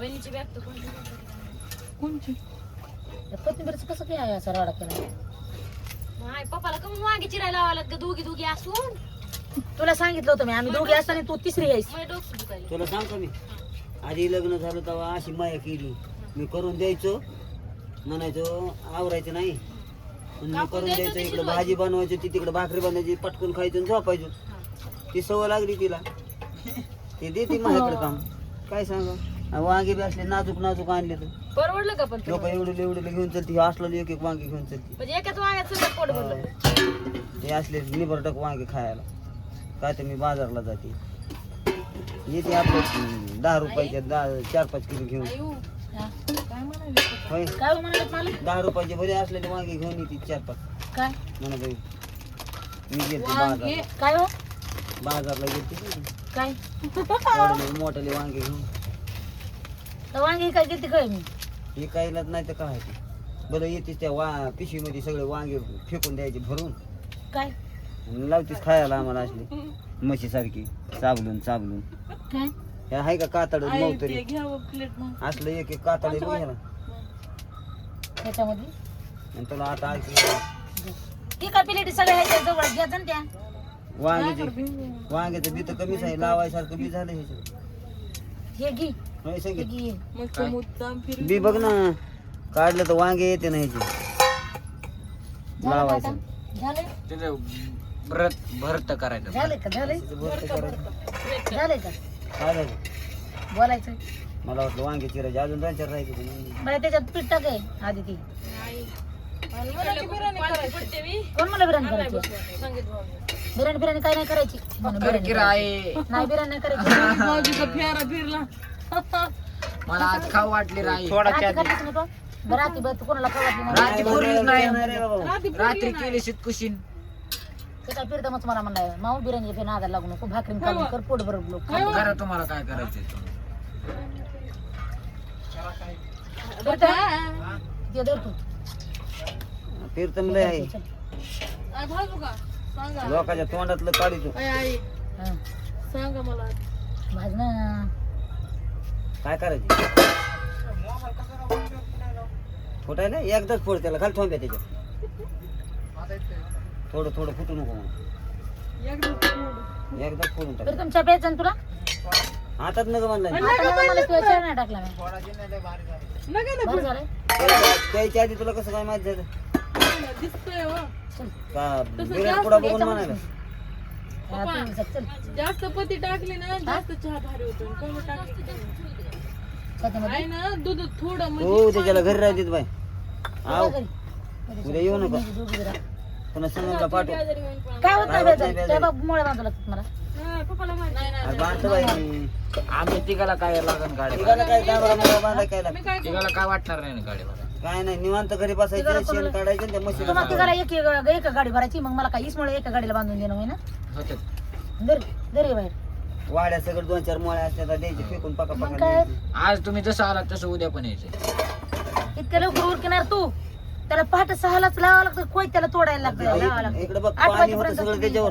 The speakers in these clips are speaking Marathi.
वहिनीची बॅग तर कोणती कोणची कोथिंबीरचं कसं काय आहे असं राडा केला माय पप्पाला कमी वांगे चिरायला लावा लागतं दोघी दोघी असून तुला सांगितलं होतं मी आम्ही दोघे असताना तू तिसरी मग डोकं दुखायला तुला सांगतो मी आधी लग्न झालं तेव्हा अशी माया केली मी करून द्यायचो म्हणायचो आवरायचं नाही मी करून द्यायचं इकडे भाजी बनवायची ती तिकडे भाकरी बनवायची पटकून खायचं आणि झोपायचं ती सवय लागली तिला ते देते माझ्याकडे काम काय सांगा वांगे बी असले नाजूक नाजूक आणले तर. परवडलं का पण लोक एवढे एवढे घेऊन चलते असलं एक एक वांगे घेऊन चलते. म्हणजे एकाच वांग्यात सगळं पोट भरलं. ते असले निबरटक वांगे खायला. काय तर मी बाजारला जाते. येते आपलं दहा रुपयाचे दहा चार पाच किलो घेऊन. होय. काय हो म्हणाले दहा रुपयाचे बरे असलेले वांगे घेऊन येते चार पाच. काय? म्हणा बाई मी गेलते वांगे? बाजारला. काय हो? बाजारला गेलते. काय? मोठे मोठे वांगे घेऊन. तर वांगी काय किती काय मी? हे काहीलाच नाही तर काय? ते बरं येतेच त्या वा पिशवीमध्ये सगळे वांगे फेकून द्यायचे भरून. काय? आणि लावतीस खायला आम्हाला असले. म्हशीसारखी चाबलून चाबलून. काय? हे आहे का कातड मऊ तरी? घ्यावं प्लेट मग. असलं एक एक कातड आहे बघ ह्याला. त्याच्यामध्ये? आणि तुला आता आणखी ती का प्लेटी सगळ्या ह्याच्या जवळ घ्यायचं ना त्या. वांग्याचे वांग्याचं बी तर कमीच आहे लावायसारखं बी झालं ह्याच्यात हे घे. होय संगीत घे मग तो मुद्दाम फिरून बी बघ ना. काढलं तर वांगे येते ना ह्याचे झालं का लावायचं. आता? झालंय? त्याचं भरत भरत करायचं. झालंय का? झालंय? भरतं करायचं. झालंय का? काय झालं बोलायचं. मला वाटलं वांगे चिरायचे. अजून दोन चार राहायचे पण बरं त्याच्यात पीठ टाक आहे आधी ती कोण मला बिर्याणी करायची? बिर्याणी बिर्याणी काय नाही करायची? म्हणून बिर्याणी की करायची. राय नाही बिर्याणी नाही करायची. फिरला. मला आज खाऊ वाटली राई. रात्री ना तो? बरं रात्री बरं तू कोणाला नाही. रात्री बोललीच नाही. रात्री केली शितकुशीन. ते काय मला म्हणलाय माऊ बिर्याणी फेन आधार लागू नको भाकरी काढून कर पोट भरून लोक करा तुम्हाला काय करायचं ते धर तू. तीर्थम लय आहे. लोकांच्या तोंडातलं आई. हा. सांगा मला. भाज ना काय करायचे? फुटायला एकदाच फोड त्याला. खाली थांब्या त्याच्यात. थोडं थोडं फुटू नको म्हणून. एकदाच फोडून टाक. तर तुमच्या प्यायचं ना तुला? हातात नका म्हणला आता मला नाही टाकला ना बरं त्याच्या आधी तुला कसं काय माहीत झालं? दिसतंय हो. का बिर्याणी पुढा बघून म्हणायला हा, तू चल, चल जास्त पती टाकली ना जास्त चहा भारी होतो टाकली. आहे ना दूध थोडं म्हणजे हो त्याच्याला घरी राहते बाय आव. उद्या येऊ नका. जरा. पुन्हा पाठव. काय होत नाही बेजार त्या बाब मुळे बांधू लागतात मला. हा, पप्पाला माहिती. नाही नाही अरे बांधतो बाई. आम्ही तिघाला काय लागन गाडी तिघाला काय काय बरं बांधा काय लागतं? मी काय तिघाला काय वाटणार नाही ना गाडी बघा काय नाही निवांत घरी बसायचं शेण काढायचं आणि त्या म्हशीला तुम्हाला तिघाला एक एक एक गाडी भरायची मग मला काय इसमुळे एका गाडीला बांधून देणं होय ना? होतं दर दर ये बाहेर. वाड्या सगळं दोन चार मोळ्या असल्या तर द्यायचे फेकून पका मग पका काय? द्यायचे. आज तुम्ही जसं आलात तसं उद्या पण यायचं. इतक्या लवकर उरकणार तू? त्याला पहाटे सहालाच लावावं लागतं कोय त्याला तोडायला लागतं? लावावं लागतं. इकडे बघ आठ पाणी होतं वाजेपर्यंत सगळं तुम्ही त्याच्यावर.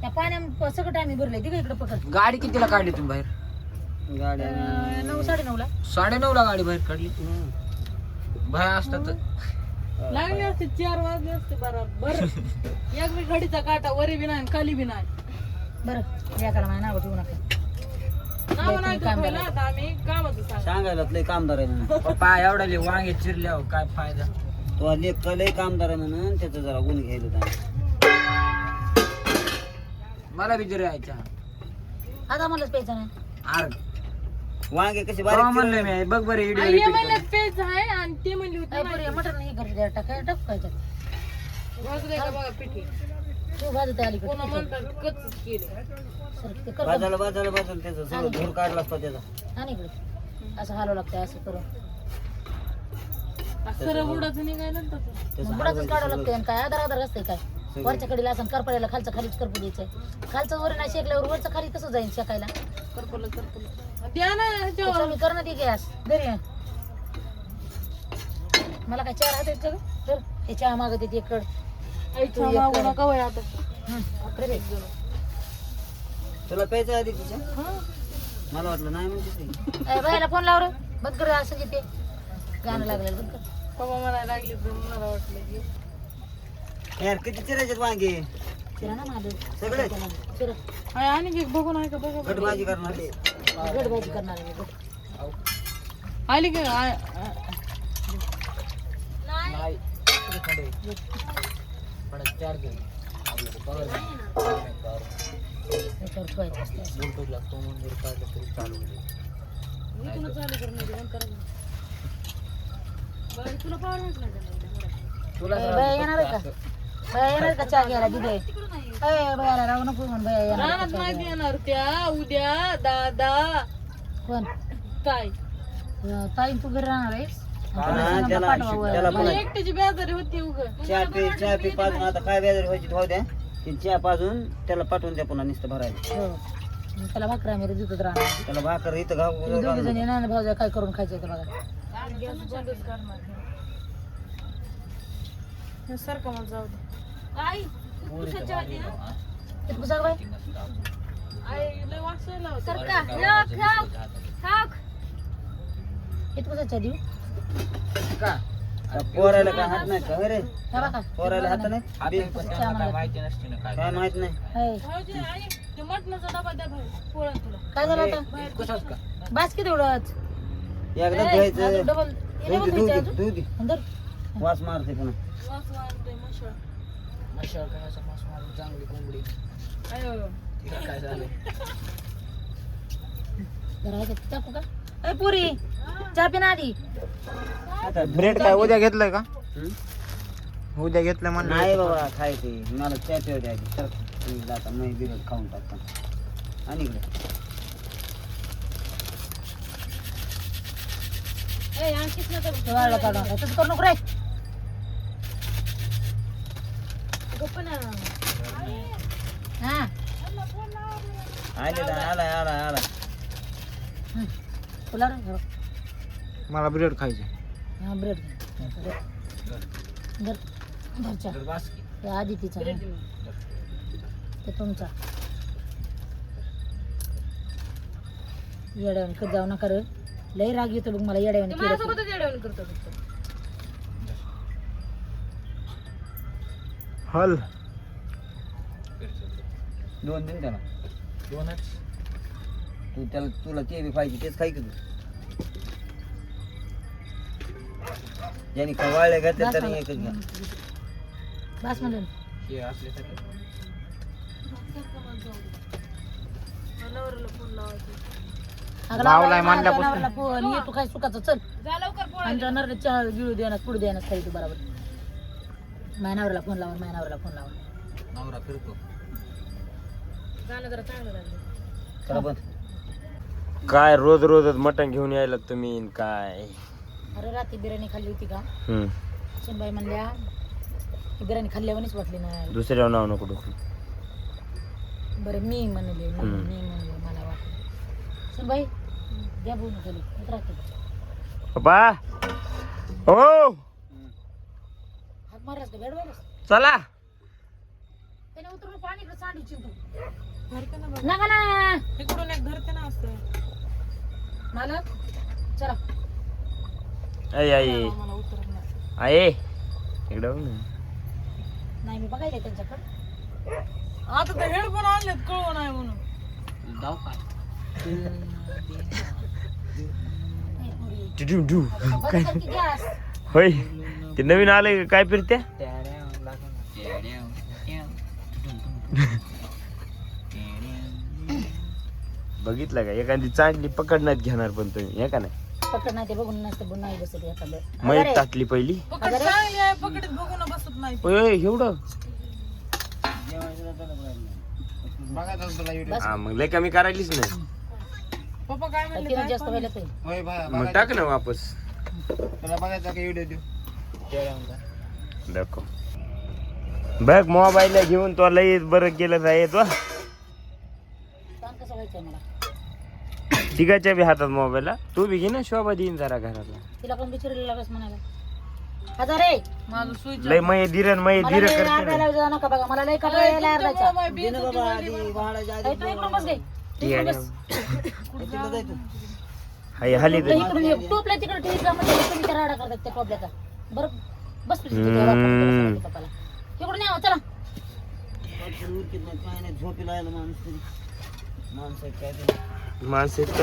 त्या पाण्या सगळं टायमिंग भरलंय तिघ इकडे पकड. गाडी कितीला काढली तुम्ही बाहेर? गाड्या अं, नऊ साडे नऊला साडे ला गाडी बाहेर काढली? बाहेर असतात लागले असते चार वाजले असते बरोबर. एक बी घडीचा काटा वरी बी नाही खाली बी नाही. बरं या काला माझ्या नाव ठेवू नका. नाही सांगायला लय कामदार आहे म्हणून. पप्पा एवढ्याले वांगे चिरल्यावर काय फायदा? तो लेख लय कामदार आहे म्हणून त्याचं जरा गुण घ्यायला होता मला बी जरी यायच्या. आता मलाच प्यायचं नाही. आर वांगे कसे परवा बारीक म्हणलं चिरायचे. मी बघ बरं हे रिपीट म्हणलं पेज आहे आणि ते म्हणली काय होती बरं हे मटण हे करते टाकाय टाक काय त्यात. बघा पिठी. कोणा म्हणतात कच केलं सर ते कर बाजाला बाजाला बाजाला त्याचं सगळं धूर काढला असतो त्याचा. आणि इकडे. असं हलवं लागतं असं करून. सरळ बुडाचं निघायला ना तसं त्याचं बुडाच काढावं लागतं आणि काय? आधार आधार असते काय. वरच्या कडीला असं करपडायला खालचं खालीच करपू द्यायचं खालचं वर नाही शेकल्यावर वरचं खाली कसं जाईल शेकायला. करपलं करपलं. द्या ना ह्याच्यावर. मी करणं ती गॅस घरी. मला काय चार हात आहेत का? गं? तर हे चहा मागत येते कड आईच्या मागू नका वय आता. हं. तुला प्यायचं आधी तिच्या हा? मला वाटलं नाही. ए, बायाला फोन लाव रे. बंद कर असं की ते गाणं लागलेलं बंद कर. पप्पा म्हणायला लागले मला वाटलं की. यार किती चिरायचे वांगे? चिरा ना माझं सगळे? चिरा. आहे आणि एक बघून आहे का? बघा घट भाजी करणार गड भाजी करणार आहे मी गड. आली का? नाही. चार दिवस याच्यावर ठेवायचं असतं. युट्यूबला तो मंदिर काढलं तरी चालू होईल तुला ए, बाया येणार का? चहा घ्यायला राहू नको म्हण येणार नाही त्या उद्या दादा. कोण? ताई. ताई तू घरी राहणार आहेस? हा, त्याला- पाठवा त्याला वर. पण- एकट्याची बेजारी होती उग. चहा पी चहा पी पाजून आता काय व्याजारी व्हायची होऊ द्या. ते चहा पाजून त्याला पाठवून द्या पुन्हा नुसतं भरायला. हो. त्याला भाकरा मी देतच राहणार. त्याला भाकर इथं दोघी जणी ना भाऊजा काय करून खायचं ते बघा. सारखं मला जाऊ दे. आई फुफ्फुसाची वाटी ना. ते बाई. आई लय वाचायला होतं. खाक हे देऊ. का? पोरायला काय हात नाही का? बघा पोरायला हात नाही? पण माहिती नसते ना काय. काय माहीत नाही? काय झालं आता? का? बास किती एवढंच एकदा धुवायचं. डबल दूध अंदर वास मारते पुन्हा. मास मारून चांगली कोंबडी. तिला काय झालं जरा ह्याच्यात टाकू का? ए पुरी चहा पिना आधी? आता ब्रेड काय उद्या घेतलंय का? हं? उद्या घेतलं म्हणलं. नाही बाबा खायचे मला चहा पिऊ द्यायची आता मी बिरड खाऊन टाकता. आणि इकडे. वाळलं काढून टाक. तसं करू नको रे. गप्प ना. हा. आले आला आला आला. तुला रे हे बघ. मला ब्रेड खायचे हा ब्रेड घे. धर धर चहा ते आधी तिचा ते तुमचा येड्यावानी कधी जाऊ नका रे लय राग येतो बघ मला येड्यावानी केलं की. करतो. हल दोन दिन त्याला दोनच तू त्याला तुला ते बी पाहिजे तेच की तू? ज्याने काय वाळले घातले बस त्याने. एकच घ्या. बस म्हणलं हे नवऱ्याला फोन लावलाय काय सुखाचं चल. जा लवकर पोळा आमच्या नरडे चहा गिळू देणार पुढे देणार खाली तू बरोबर. मायनावरला फोन लावून मायनावरला फोन लावून नवरा फिरतो. गाणं जरा चांगलं लागलं. खरं काय रोज रोजच मटण घेऊन यायला तुम्ही काय? अरे रात्री बिर्याणी खाल्ली होती का? हम्म. सुनबाई म्हणल्या "ही बिर्याणी खाल्ल्यावानीच वाटली नाही. दुसऱ्या नाव नको टाकू. बरं मी म्हणले मी हम्म. मी म्हणले मला वाटलं. सुनबाई द्या बोलून खाली राहते पप्पा! हो हात मारलास का बेड चला! त्याने उतरून पाणी इकडे सांडू तू. धरते ना. बघ नका ना इकडून एक धरते ना असं. मालक चला. आई आई. मला उतरत नाही. आहे इकडे बघ ना. नाही मी बघायला त्यांच्याकडे. आता तर हेडफोन आणलेत कळव नाही म्हणून. जाऊ काय टिटू टू. बघा की गॅस. होय. ते नवीन आले काय फिरत्या? बघितलं का? एखादी चांगली पकडण्यात घेणार पण तुम्ही हे का नाही? पकड नाही ते बघून नसतं बघून नाही बसत एखादं. मै अरे, टाकली पहिली. पकड चांगली आहे पकडीत बघून बसत नाही ओय एवढं? हा मग लय कमी करायलीच नाही. पप्पा काय म्हणले तिला जास्त व्हायला ते होय बघा मग टाक ना वापस. दाखव. बघ मोबाईल घेऊन तो लई बरं केलं तो. काम कसं व्हायचं मला? तिघाच्या बी हातात मोबाईल तू बी घे ना शोभा देईन जरा घरातला तिला पण विचारलेला बस म्हणाला हजार रे! माझं स्विच लय मय धीरन मय मला धीर लय करते ना. आरडायला जाऊ नका बघा. मला लय कपडा यायला आरडायचा दे ना बाबा आधी वाळायच्या आधी तू इकडून बस गे तिकडे बस. तिकडे जायचं? हाय हाली तर तरी इकडून ये. टोपल्या तिकडे ठेवीत जा म्हणजे तुम्ही त्या राडा करतात त्या टोपल्याचा. बरं? बस तुझी तिथे हम्म. वापस पप्पाला इकडून या चला. पटकन उरकीत नाही काय नाही झोपीला आलं माणूस तरी काय माणसं आहेत का?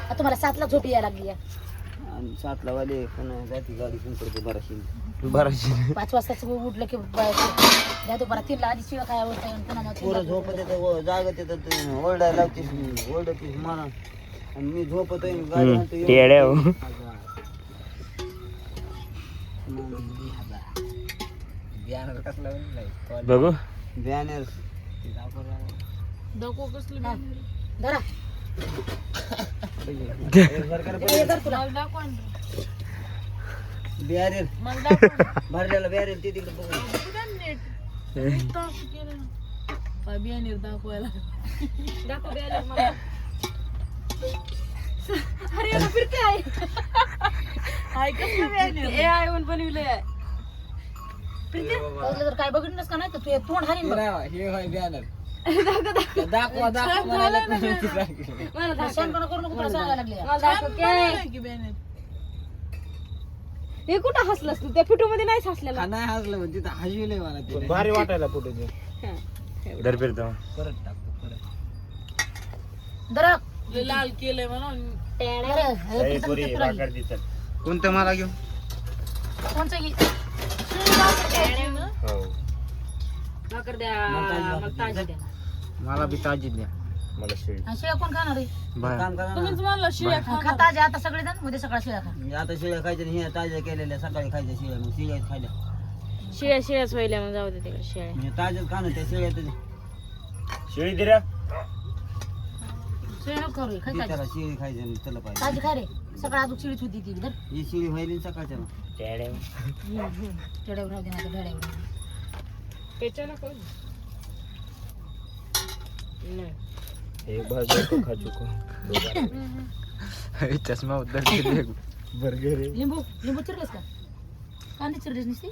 आता तुम्हाला सातला झोप यायला लागली आहे. आणि सातला वाले पुन्हा जाती गाडी घेऊन पडते बराशी बराचशी पाच वाजता उठलं की दुपारा तीनला आधी शिवाय काय आवडतं पुन्हा मग पोरं तीनला झोपत येतं जागत ओरडतीस मला आणि मी गाडी हम्म, येऊ. टेड्या हो. बघू बॅनर कसली. धरा हे. बॅरेल मला भरलेला बॅरेल ते तिकडे काय बियाणीवर दाखवायला दाखव बी आलं मला. अरे याला फिरते आहे हाय कसलं बियाणीवर ए आय म्हणून बनविलंय आहे. पहिलं तू हे. मला दाखव. शहाणपणा करू नको तुला सांगायला लागले. मला दाखव की. आहे की बियाणीवर हे कुठं हसलास तू? त्या फिटू मध्ये नाहीच हसलेला. नाही हसलं म्हणजे तिथं हसविलंय मला ते भारी वाटायला फिरतो. परत टाकतो परत. लाल केलंय म्हणून. हे पोरी. भाकर दिसत. कोणतं मला घेऊ कोणचं घे? हो. भाकर द्या. मग ताजी द्या मला बी ताजी द्या. मला शिळी. आणि शिळ्या कोण खाणार आहे? बाय काम करा ना. तुम्हीच म्हणलं शिळ्या खाता जे आता उद्या सकाळ शिळ्या खा. म्हणजे आता शिळ्या खायच्या आणि हे ताज्या केलेल्या सकाळी खायच्या शिळ्या मग शिळ्या खायल्या. शिळ्या शिळ्याच व्हायला मग जाऊ दे तिकडे शिळ्या. म्हणजे ताज्याच खाणं त्या शिळ्या तर शिळी दिल्या शिळ्या नको करू खाय त्याला ताजी शिळी खायची आणि त्याला पाहिजे. ताजी खा रे. सकाळ अजून शिळीच होती ती धर. ही शिळी व्हायली सकाळच्या राहू दे नको. एक भाजी को खा चुको चष्मा उद्धार केले बर्गर लिंबू लिंबू चिरलेस का? कांदे चिरलेस नसते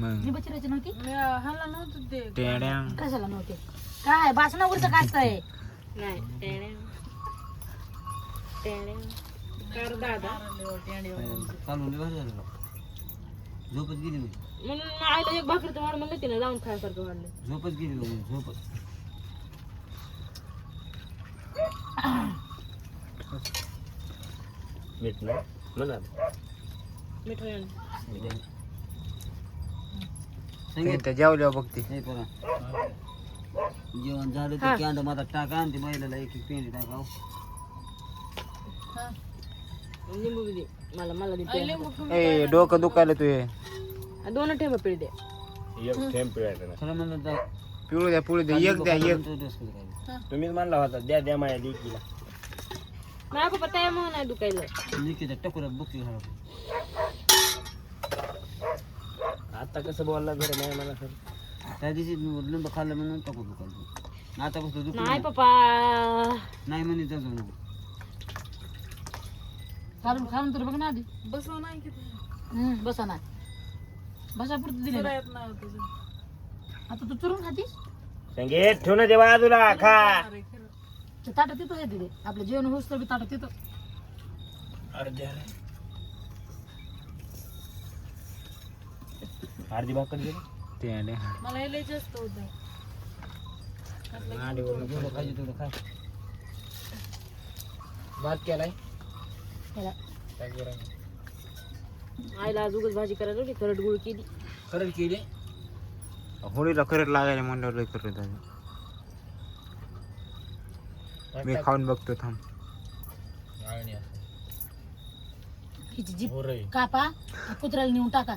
मग लिंबू चिरायचे नव्हती मी हाला नव्हतं ते टेड्या कशाला नव्हते काय बासनावरचं कास्त आहे नाही टेण्या टेण्या कर दादा। चालून झालं झोपच गेली मी म्हणून आईला एक भाकरीचं वाढ म्हणलं तिने जाऊन खायसारखं वाढलं. झोपच गेली झोपच. मीठ ना म्हणा मिठो संगीत ते जेवल्यावर बघते हे करा जेवण झालं तर कॅन्ड माझा टाका आणि ते महिलाला एक एक पेंडी टाका लिंबू बी दे मला मला दे कमी ए डोकं दुखायला तू आ, दोन ठेवा पिढी दे एक थेंब पिळायचं ना खरं म्हणलं तर पिळू द्या पिळू द्या. एक द्या एक. तुम्हीच म्हणला होता द्या द्या माझ्या लेकीला. नाही दुखायला. निकीच्या टकुरात बुकी आता कसं बोलला बरं नाही मला सर त्या दिवशी मी लिंब खाल्लं म्हणून टकू दुखायचं आता कसं दुखू नाही पप्पा. नाही म्हणे त्याचं खालून खालून तर बघ ना आधी. बसव नाही बसा ना. बसा पुरतं दिले ना. येत नाही तुझं आता तू चुरून खातीस? संगीत ठेवून दे बाजूला खा. ते ताटं तिथं आहे तिथे. आपलं जेवण तर बी ताटं तिथं. अर्धी भाकर दे. टेड्या मला हे लय जास्त होत. जेवढं खायचं तेवढं खा. भात केलाय? त्याला आईला आज उगाच भाजी करायला होती करट गुळ केली. खरं केले? होळीला करत लागायला म्हणल्यावर लय करत आहे मी खाऊन बघतो थांब. हिची जीप कापा आणि कुत्र्याला नेऊन टाका.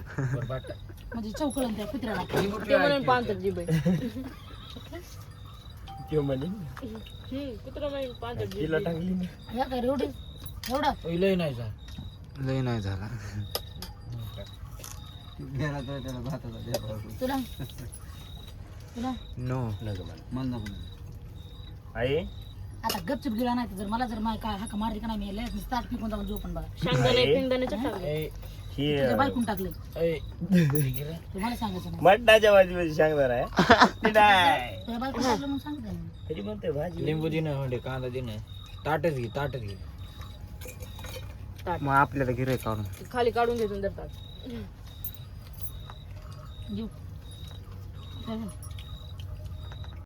म्हणजे चौकळून त्या कुत्र्याला एवढी एवढा लय नाही झाला. घरात त्याला भाताचा द्या तुला? तुला? नो मन नको. आई? आता गपचूप गेला नाही तर जर मला जर माय काय हाका मारली का नाही मी लगेच ताट पिकून जाऊन झोपून बघा. शेंगदाणे पिंगदाण्याच्या टाकले. हे तुझ्या बायकून टाकले. ऐ, इकडे. ते मला सांगायचं नाही. मटणाच्या भाजीमध्ये सांगणार आहे. ते नाही. तुझ्या बायकून टाकलं म्हणून सांगितलं ना. तरी म्हणते भाजी. लिंबू दे ना म्हणजे कांदा दे ना ताटच घे ताटच घे. मग आपल्याला गिरे काढून खाली काढून घेतून देतात. जीव. काय झालं?